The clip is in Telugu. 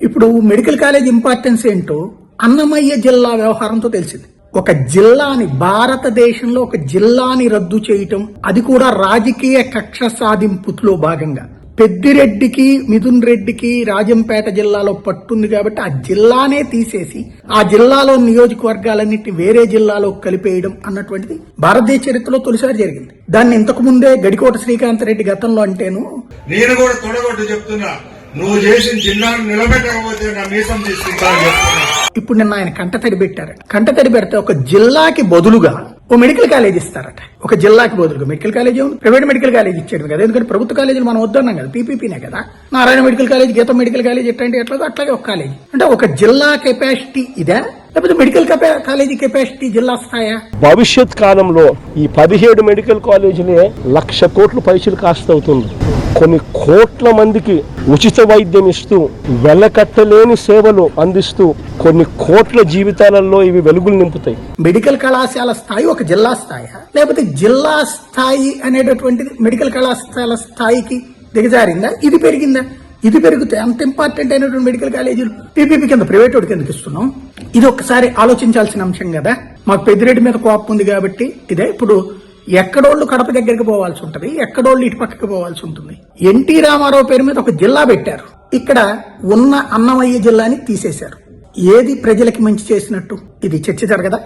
ఇప్పుడు మెడికల్ కాలేజ్ ఇంపార్టెన్స్ ఏంటో అన్నమయ్య జిల్లా వ్యవహారంతో తెలిసింది. ఒక జిల్లాని భారతదేశంలో ఒక జిల్లాని రద్దు చేయటం అది కూడా రాజకీయ కక్ష సాధింపులో భాగంగా. పెద్దిరెడ్డికి మిథున్ రెడ్డికి రాజంపేట జిల్లాలో పట్టుంది కాబట్టి ఆ జిల్లానే తీసేసి ఆ జిల్లాలో నియోజకవర్గాలన్నింటినీ వేరే జిల్లాలో కలిపేయడం అన్నటువంటిది భారతదేశ చరిత్రలో తొలిసారి జరిగింది. దాన్ని ఇంతకు ముందే గడికోట శ్రీకాంత్ రెడ్డి గతంలో అంటేను నేను కూడా చెప్తున్నా. నువ్వు చేసిన జిల్లాను నిలబెట్టకపోతే నా మీసం తీసుకుంటా ఇప్పుడు నిన్న ఆయన కంట తడి పెట్టారు కంటతడి పెడితే ఒక జిల్లాకి బదులుగా ఓ మెడికల్ కాలేజ్ ఇస్తారట. ఒక జిల్లాకి బదులుగా మెడికల్ కాలేజ్ ఉంది ప్రైవేట్ మెడికల్ కాలేజ్ ఇచ్చేది కదా. ఎందుకంటే ప్రభుత్వ కాలేజీలు మనం వద్దన్నాం కదా పీపీపీనే కదా. Narayana medical college Gitam medical college ఎట్లాంటి ఎట్లా అట్లాగే ఒక కాలేజ్. అంటే ఒక జిల్లా కెపాసిటీ ఇదే? లేకపోతే మెడికల్ కాలేజీ కెపాసిటీ జిల్లా స్థాయా? భవిష్యత్ కాలంలో ఈ పదిహేడు మెడికల్ కాలేజీలే లక్ష కోట్లు పైసలు కాస్ట్ అవుతుంది. కొన్ని కోట్ల మందికి ఉచిత వైద్యం ఇస్తూ వెలకట్టలేని సేవలు అందిస్తూ కొన్ని కోట్ల జీవితాలలో ఇవి వెలుగులు నింపుతాయి. మెడికల్ కళాశాల స్థాయి ఒక జిల్లా స్థాయి? లేకపోతే జిల్లా స్థాయి అనేటటువంటిది మెడికల్ కళాశాల స్థాయికి దిగజారిందా? ఇది పెరిగిందా? ఇది పెరిగితే అంత ఇంపార్టెంట్ అయినటువంటి మెడికల్ కాలేజీలు పీపీపీ కింద ప్రైవేట్ ఎందుకు ఇస్తున్నాం ఇది ఒకసారి ఆలోచించాల్సిన అంశం కదా. మాకు పెద్దిరెడ్డి మీద కోపం ఉంది కాబట్టి ఇదే. ఇప్పుడు ఎక్కడోళ్ళు కడప దగ్గరికి పోవాల్సి ఉంటది ఎక్కడోళ్ళు ఇటు పక్కకి పోవాల్సి ఉంటుంది. ఎన్టీ రామారావు పేరు మీద ఒక జిల్లా పెట్టారు. ఇక్కడ ఉన్న అన్నమయ్య జిల్లాని తీసేశారు. ఏది ప్రజలకి మంచి చేసినట్టు? ఇది చర్చ జరగదా?